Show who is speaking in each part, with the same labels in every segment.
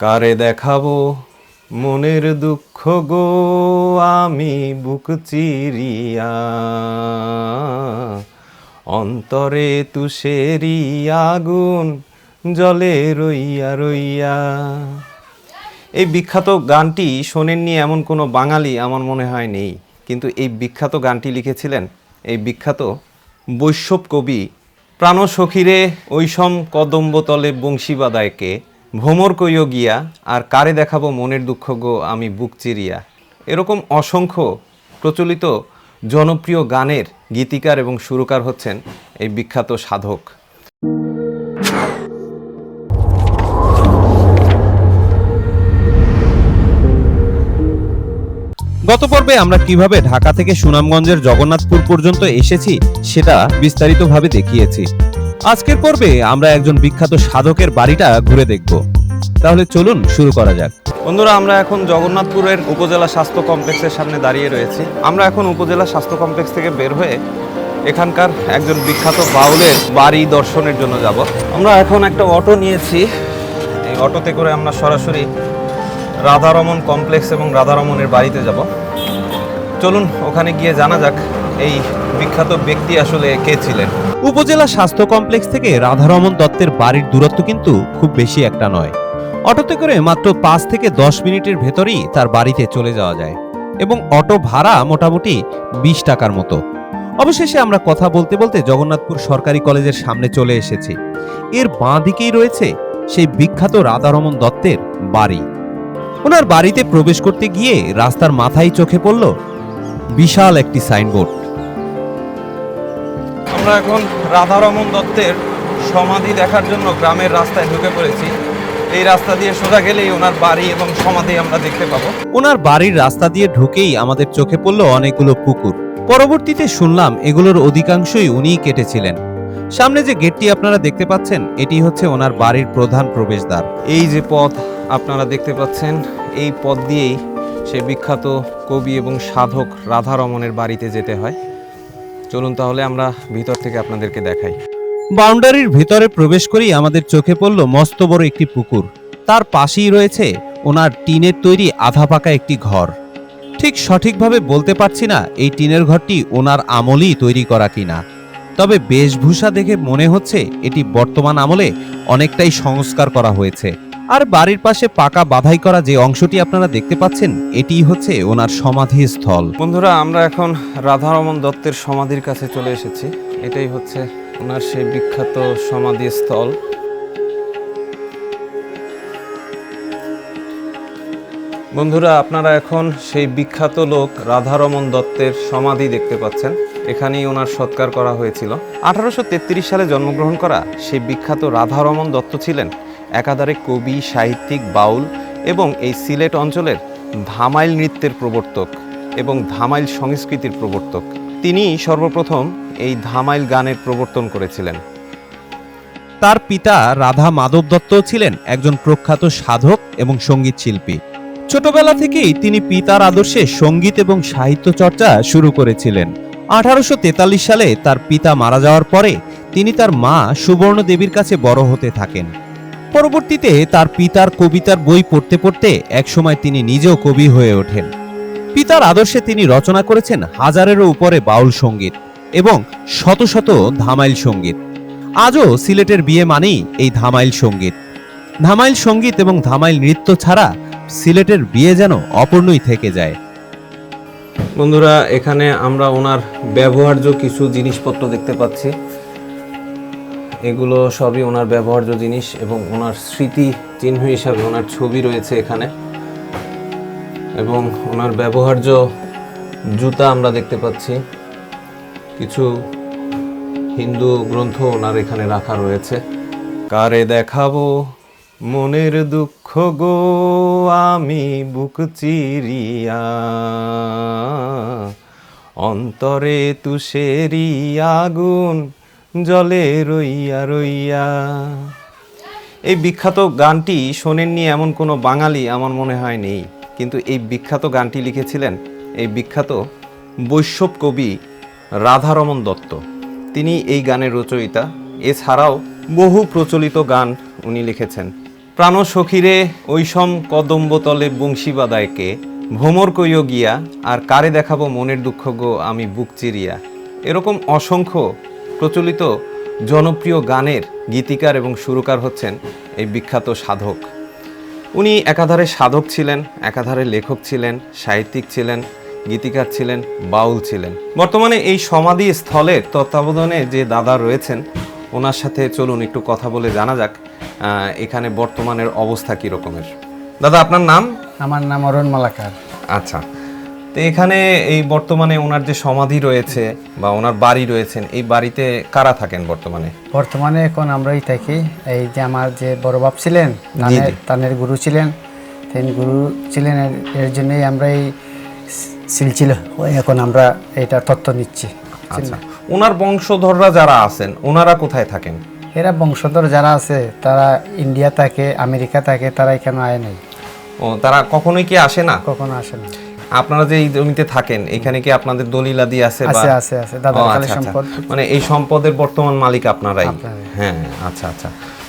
Speaker 1: কারে দেখাবো মনের দুঃখ গো? আমি বুক চিরিয়া, অন্তরে তুষেরি আগুন জলে রইয়া রইয়া। এই বিখ্যাত গানটি শোনেননি এমন কোনো বাঙালি আমার মনে হয় নেই, কিন্তু এই বিখ্যাত গানটি লিখেছিলেন এই বিখ্যাত বৈষ্ণব কবি প্রাণসখীরে ঐসম কদম্বতলে বংশী বাদায়কে ভ্রমর কইও গিয়া, আর কারে দেখাবো মনের দুঃখ গো আমি বুক চিরিয়া। এরকম অসংখ্য প্রচলিত জনপ্রিয় গানের গীতিকার এবং সুরকার হচ্ছেন এই বিখ্যাত সাধক।
Speaker 2: গত পর্বে আমরা কীভাবে ঢাকা থেকে সুনামগঞ্জের জগন্নাথপুর পর্যন্ত এসেছি, সেটা বিস্তারিতভাবে দেখিয়েছি। আজকের পর্বে আমরা একজন বিখ্যাত সাধকের বাড়িটা ঘুরে দেখব। তাহলে চলুন শুরু করা যাক।
Speaker 1: বন্ধুরা, আমরা এখন জগন্নাথপুরের উপজেলা স্বাস্থ্য কমপ্লেক্সের সামনে দাঁড়িয়ে রয়েছি। আমরা এখন উপজেলা স্বাস্থ্য কমপ্লেক্স থেকে বের হয়ে এখানকার একজন বিখ্যাত বাউলের বাড়ি দর্শনের জন্য যাব। আমরা এখন একটা অটো নিয়েছি। এই অটোতে করে আমরা সরাসরি রাধারমন কমপ্লেক্স এবং রাধারমনের বাড়িতে যাব। চলুন, ওখানে গিয়ে জানা যাক এই বিখ্যাত ব্যক্তি আসলে কে ছিলেন?
Speaker 2: উপজেলা স্বাস্থ্য কমপ্লেক্স থেকে রাধারমন দত্তের বাড়ির দূরত্ব কিন্তু খুব বেশি একটা নয়। অটোতে করে মাত্র পাঁচ থেকে দশ মিনিটের ভেতরেই তার বাড়িতে চলে যাওয়া যায় এবং অটো ভাড়া মোটামুটি বিশ টাকার মতো। অবশেষে আমরা কথা বলতে বলতে জগন্নাথপুর সরকারি কলেজের সামনে চলে এসেছি। এর বাঁ দিকেই রয়েছে সেই বিখ্যাত রাধারমন দত্তের বাড়ি। ওনার বাড়িতে প্রবেশ করতে গিয়ে রাস্তার মাথায় চোখে পড়ল বিশাল একটি সাইনবোর্ড।
Speaker 1: আমরা এখন রাধারমন দত্তের সমাধি দেখার জন্য গ্রামের রাস্তায় ঢুকে পড়েছি। এই রাস্তা দিয়ে সোজা গেলেই ওনার বাড়ি এবং সমাধি আমরা দেখতে পাবো।
Speaker 2: ওনার বাড়ির রাস্তা দিয়ে ঢুকেই আমাদের চোখে পড়ল অনেকগুলো পুকুর। পরবর্তীতে শুনলাম এগুলোর অধিকাংশই উনিই কেটেছিলেন। সামনে যে গেটটি আপনারা দেখতে পাচ্ছেন এটি হচ্ছে ওনার বাড়ির প্রধান প্রবেশদ্বার।
Speaker 1: এই যে পথ আপনারা দেখতে পাচ্ছেন এই পথ দিয়েই সে বিখ্যাত কবি এবং সাধক রাধারমনের বাড়িতে যেতে হয়। চলুন তাহলে আমরা ভিতর থেকে আপনাদেরকে দেখাই।
Speaker 2: বাউন্ডারির ভিতরে প্রবেশ করেই আমাদের চোখে পড়ল মস্ত বড় একটি পুকুর। তার পাশেই রয়েছে ওনার টিনের তৈরি আধা পাকা একটি ঘর। ঠিক সঠিকভাবে বলতে পারছি না এই টিনের ঘরটি ওনার আমলেই তৈরি করা কিনা। তবে বেশভূষা দেখে মনে হচ্ছে এটি বর্তমান আমলে অনেকটাই সংস্কার করা হয়েছে। আর বাড়ির পাশে পাকা বাধাই করা যে অংশটি আপনারা দেখতে পাচ্ছেন, এটিই হচ্ছে ওনার সমাধি স্থল
Speaker 1: বন্ধুরা, আমরা এখন রাধারমন দত্তের সমাধির কাছে চলে এসেছি। এটাই হচ্ছে ওনার সেই বিখ্যাত সমাধিস্থল। বন্ধুরা, আপনারা এখন সেই বিখ্যাত লোক রাধারমন দত্তের সমাধি দেখতে পাচ্ছেন। এখানেই ওনার সৎকার করা হয়েছিল। আঠারোশো তেত্রিশ সালে জন্মগ্রহণ করা সেই বিখ্যাত রাধারমন দত্ত ছিলেন। একাধারে কবি, সাহিত্যিক, বাউল এবং এই সিলেট অঞ্চলের ধামাইল নৃত্যের প্রবর্তক এবং ধামাইল সংস্কৃতির প্রবর্তক। তিনি সর্বপ্রথম এই ধামাইল গানের প্রবর্তন করেছিলেন।
Speaker 2: তার পিতা রাধা মাধব দত্ত ছিলেন একজন প্রখ্যাত সাধক এবং সংগীত শিল্পী। ছোটবেলা থেকেই তিনি পিতার আদর্শে সংগীত এবং সাহিত্য চর্চা শুরু করেছিলেন। আঠারোশো তেতাল্লিশ সালে তার পিতা মারা যাওয়ার পরে তিনি তার মা সুবর্ণ দেবীর কাছে বড় হতে থাকেন। পরবর্তীতে তার পিতার কবিতার বই পড়তে পড়তে একসময় তিনি নিজেও কবি হয়ে ওঠেন। পিতার আদর্শে তিনি রচনা করেছেন হাজারেরও উপরে বাউল সংগীত এবং শত শত ধামাইল সংগীত। আজও সিলেটের বিয়ে মানেই এই ধামাইল সংগীত। ধামাইল সংগীত এবং ধামাইল নৃত্য ছাড়া সিলেটের বিয়ে যেন অপূর্ণই থেকে যায়।
Speaker 1: বন্ধুরা, এখানে আমরা ওনার ব্যবহার্য কিছু জিনিসপত্র দেখতে পাচ্ছি। এগুলো সবই ওনার ব্যবহার্য জিনিস এবং ওনার স্মৃতি চিহ্ন হিসাবে ওনার ছবি রয়েছে এখানে। এবং ওনার ব্যবহার্য জুতা আমরা দেখতে পাচ্ছি। কিছু হিন্দু গ্রন্থ ওনার এখানে রাখা রয়েছে। কারে দেখাবো মনের দুঃখ গো, আমি বুক চিরিয়া। অন্তরে তুষেরি আগুন জলে রইয়া রইয়া। এই বিখ্যাত গানটি শোনেননি এমন কোনো বাঙালি আমার মনে হয় নেই। কিন্তু এই বিখ্যাত গানটি লিখেছিলেন এই বিখ্যাত বৈষ্ণব কবি রাধারমন দত্ত। তিনি এই গানের রচয়িতা। এছাড়াও বহু প্রচলিত গান উনি লিখেছেন। প্রাণ সখীরে ঐসম কদম্ব তলে বংশী বাদায়কে ভ্রমর কইও গিয়া, আর কারে দেখাবো মনের দুঃখ গো আমি বুক চিরিয়া। এরকম অসংখ্য প্রচলিত জনপ্রিয় গানের গীতিকার এবং সুরকার হচ্ছেন এই বিখ্যাত সাধক। উনি একাধারে সাধক ছিলেন একাধারে লেখক ছিলেন সাহিত্যিক ছিলেন গীতিকার ছিলেন বাউল ছিলেন। বর্তমানে এই সমাধি স্থলের তত্ত্বাবধানে যে দাদা রয়েছেন ওনার সাথে চলুন একটু কথা বলে জানা যাক এখানে বর্তমানের অবস্থা কী রকমের দাদা আপনার নাম?
Speaker 3: আমার নাম অরুণ মালাকার।
Speaker 1: আচ্ছা। তো এখানে এই বর্তমানে ওনার যে সমাধি রয়েছে বা ওনার বাড়ি রয়েছেন এই বাড়িতে কারা থাকেন বর্তমানে?
Speaker 3: বর্তমানে এখন আমরাই থাকি। এই যে আমার যে বড় বাপ ছিলেন তানের তানের গুরু ছিলেন তিনি গুরু ছিলেন এর- এর জন্যই আমরা এই সিলছিল এখন আমরা এটা তথ্য নিচ্ছি।
Speaker 1: আচ্ছা ওনার বংশধররা যারা আছেন ওনারা কোথায় থাকেন?
Speaker 3: এরা বংশধর যারা আছে তারা ইন্ডিয়া থাকে আমেরিকা থাকে তারা এখানে আয় নাই?
Speaker 1: ও তারা কখনোই কি আসে না?
Speaker 3: কখনো আসে না।
Speaker 1: আপনারা যে এই জমিতে থাকেন এখানে কি আপনাদের দলিলাদি আছে বা
Speaker 3: আছে আছে আছে। দাদা খালি
Speaker 1: আচ্ছা, আচ্ছা।
Speaker 3: সম্পদ
Speaker 1: মানে এই সম্পদের বর্তমান মালিক আপনারাই। হ্যাঁ আচ্ছা আচ্ছা।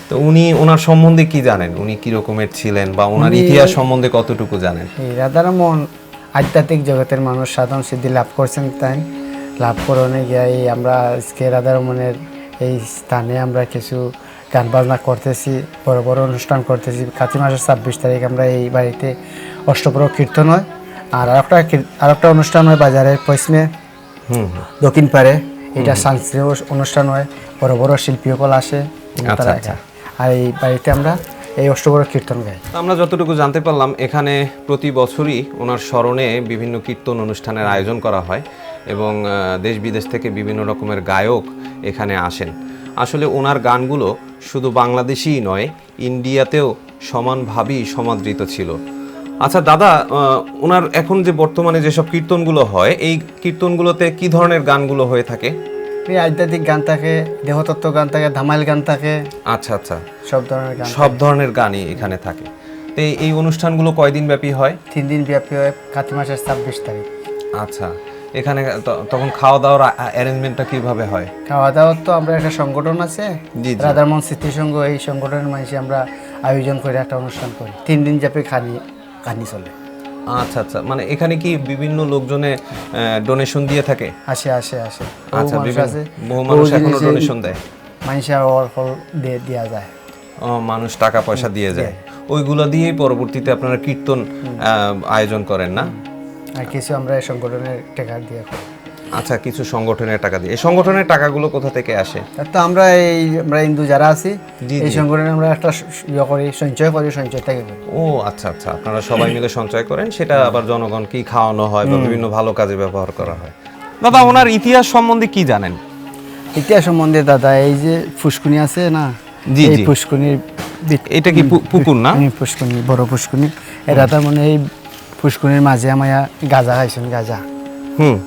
Speaker 1: তো উনি ওনার সম্বন্ধে কি জানেন? উনি কি রকমের ছিলেন বা ওনার ইতিহাস সম্বন্ধে কতটুকু জানেন?
Speaker 3: এই রাধারমন আধ্যাত্মিক জগতের মানুষ সাধন সিদ্ধি লাভ করছেন তাই। লাভ করণে গিয়ে আমরা আজকে রাধারমনের এই স্থানে আমরা কিছু গান বাজনা করতেছি বড় বড় অনুষ্ঠান করতেছি। কাতি মাসের ছাব্বিশ তারিখ আমরা এই বাড়িতে অষ্টপ্র কীর্তন হয়। আর আরেকটা আরেকটা অনুষ্ঠান হয় বাজারের পশ্চিমে। দক্ষিণ পারে এটা সাংস্কৃতিক অনুষ্ঠান হয় বড় বড় শিল্পীসকল আসে তারা
Speaker 1: আচ্ছা।
Speaker 3: আর এই বাড়িতে আমরা এই অষ্টপ্র কীর্তন গাই।
Speaker 1: আমরা যতটুকু জানতে পারলাম এখানে প্রতি বছরই ওনার স্মরণে বিভিন্ন কীর্তন অনুষ্ঠানের আয়োজন করা হয় এবং দেশ বিদেশ থেকে বিভিন্ন রকমের গায়ক এখানে আসেন। আসলে ওনার গানগুলো শুধু বাংলাদেশেই নয় ইন্ডিয়াতেও সমানভাবেই সমাদৃত ছিল। আচ্ছা দাদা ওনার এখন যে বর্তমানে যেসব কীর্তনগুলো হয় এই কীর্তনগুলোতে কি ধরনের গানগুলো হয়ে থাকে?
Speaker 3: আধ্যাত্মিক গান থাকে দেহতত্ত্ব গান থাকে ধামাইল গান থাকে।
Speaker 1: আচ্ছা আচ্ছা।
Speaker 3: সব ধরনের গান
Speaker 1: সব ধরনের গানই এখানে থাকে। তো এই- অনুষ্ঠানগুলো কয়দিন ব্যাপী হয়?
Speaker 3: তিন দিন ব্যাপী হয় কাতি মাসের ছাব্বিশ তারিখ।
Speaker 1: আচ্ছা। এখানে তখন খাওয়া দাওয়ার অ্যারেঞ্জমেন্টটা কীভাবে হয়?
Speaker 3: খাওয়া দাওয়ার তো আমরা একটা সংগঠন আছে। রাধারমন স্মৃতি সংঘ এই সংগঠনের মানুষে আমরা আয়োজন করে একটা অনুষ্ঠান করি। তিন দিন ব্যাপী খানি খানি চলে।
Speaker 1: আচ্ছা আচ্ছা। মানে এখানে কি বিভিন্ন লোকজনে ডোনেশন দিয়ে থাকে?
Speaker 3: আসে আসে আসে।
Speaker 1: আচ্ছা বিভিন্ন বহু মানুষ
Speaker 3: এখনও
Speaker 1: ডোনেশন দেয়?
Speaker 3: মানুষে ফল দিয়ে দেওয়া যায়।
Speaker 1: ও, মানুষ টাকা পয়সা দিয়ে যায়। ওইগুলো দিয়েই পরবর্তীতে আপনারা কীর্তন আয়োজন করেন না?
Speaker 3: আর কিছু আমরা এই সংগঠনের টাকা দিয়ে করি।
Speaker 1: আচ্ছা কিছু সংগঠনের টাকা দিয়ে। এই সংগঠনের টাকাগুলো কোথা থেকে আসে?
Speaker 3: তো আমরা এই আমরা হিন্দু যারা আছি এই সংগঠনে আমরা একটা ইয়ে করি সঞ্চয় করি সঞ্চয় থেকে
Speaker 1: ও আচ্ছা আচ্ছা। আপনারা সবাই মিলে সঞ্চয় করেন সেটা আবার জনগণকেই খাওয়ানো হয় বা বিভিন্ন ভালো কাজে ব্যবহার করা হয়। দাদা ওনার ইতিহাস সম্বন্ধে কি জানেন?
Speaker 3: ইতিহাস সম্বন্ধে দাদা এই যে ফুসকুনি আছে না
Speaker 1: জি,
Speaker 3: এই
Speaker 1: জি।
Speaker 3: ফুসকুনির
Speaker 1: এটা কি পুকুর না?
Speaker 3: পুষ্কুনি বড় পুষ্কুনি। এরা তার মানে এই পুষ্কুনির মাঝে আমায়া গাজা খাইছেন গাজা।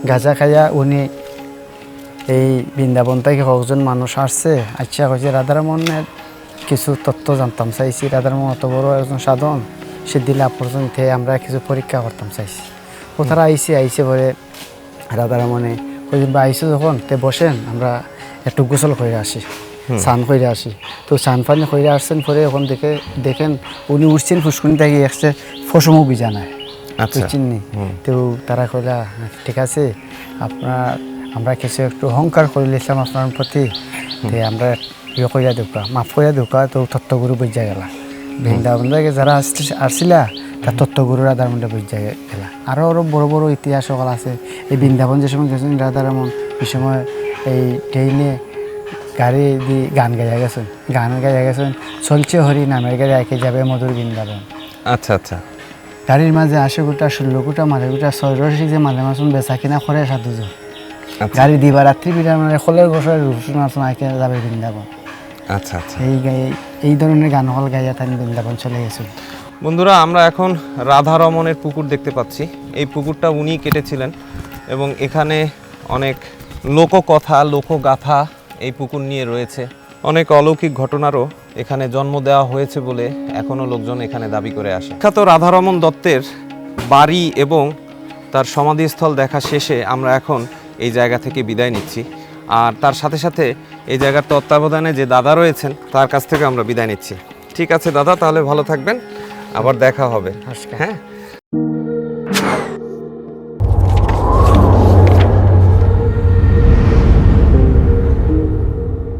Speaker 3: গাজা খাইয়া উনি এই বৃন্দাবন থেকে কয়েকজন মানুষ আসছে আচ্ছা কইছে রাধারমনের কিছু তত্ত্ব জানতাম চাইছি। রাধারমন অত বড় একজন সাধন সিদ্ধি লাভ করছেন তে আমরা কিছু পরীক্ষা করতাম চাইছি। ও তারা আইসে আইসে পরে রাধারমনে কইদিন বা আইসে যখন তে বসেন আমরা একটু গোসল করে আসি স্নান করে আসি। তো স্নান ফান করে আসছেন পরে এখন দেখে দেখেন উনি উঠছেন ফুসকুনি থেকে এসছে ফসমু বিজানায় চিনি তো তারা কইলা ঠিক আছে আপনার আমরা কিছু একটু অহংকার করে নিয়েছিলাম আপনার প্রতি। তে আমরা ইয়ে কইরা দুকা মাফ কইরা দুকা তো তত্ত্বগুরু বুঝা গেলা। বৃন্দাবন থেকে যারা আসছে- আসছিলা তার তত্ত্বগুরু রাধারমনটা বুঝা গেলা। আরও আরও বড় বড় ইতিহাস সকল আছে। এই বৃন্দাবন যে সময় গেছেন রাধারমন এই সময় এই ট্রেনে গাড়ি দি গান গাইয়া গেছেন গান গাইয়া গেছেন চলছে হরি নামের গাড়ি একে যাবে মধুর বৃন্দাবন।
Speaker 1: আচ্ছা আচ্ছা।
Speaker 3: গাড়ির মাঝে আশি গোটা ষোলো গোটা মাঝে গোটা ছয় রসি যে মাঝে মাসুন বেচা কিনা করে সাধুজন
Speaker 1: আচ্ছা।
Speaker 3: গাড়ি দিবা রাত্রি বিটা মানে খোলের রূপসুন আসুন আঁকে যাবে বৃন্দাবন।
Speaker 1: আচ্ছা আচ্ছা।
Speaker 3: এই গাই- এই ধরনের গান হল গাইয়া থাকি বৃন্দাবন চলে গেছিল
Speaker 1: বন্ধুরা আমরা এখন রাধা রমনের পুকুর দেখতে পাচ্ছি। এই পুকুরটা উনি কেটেছিলেন এবং এখানে অনেক লোককথা লোকগাথা এই পুকুর নিয়ে রয়েছে। অনেক অলৌকিক ঘটনারও এখানে জন্ম দেওয়া হয়েছে বলে এখনও লোকজন এখানে দাবি করে আসে। বিখ্যাত রাধারমন দত্তের বাড়ি এবং তার সমাধিস্থল দেখা শেষে আমরা এখন এই জায়গা থেকে বিদায় নিচ্ছি। আর তার সাথে সাথে এই জায়গার তত্ত্বাবধানে যে দাদা রয়েছেন তার কাছ থেকে আমরা বিদায় নিচ্ছি। ঠিক আছে দাদা তাহলে ভালো থাকবেন। আবার দেখা হবে। হ্যাঁ?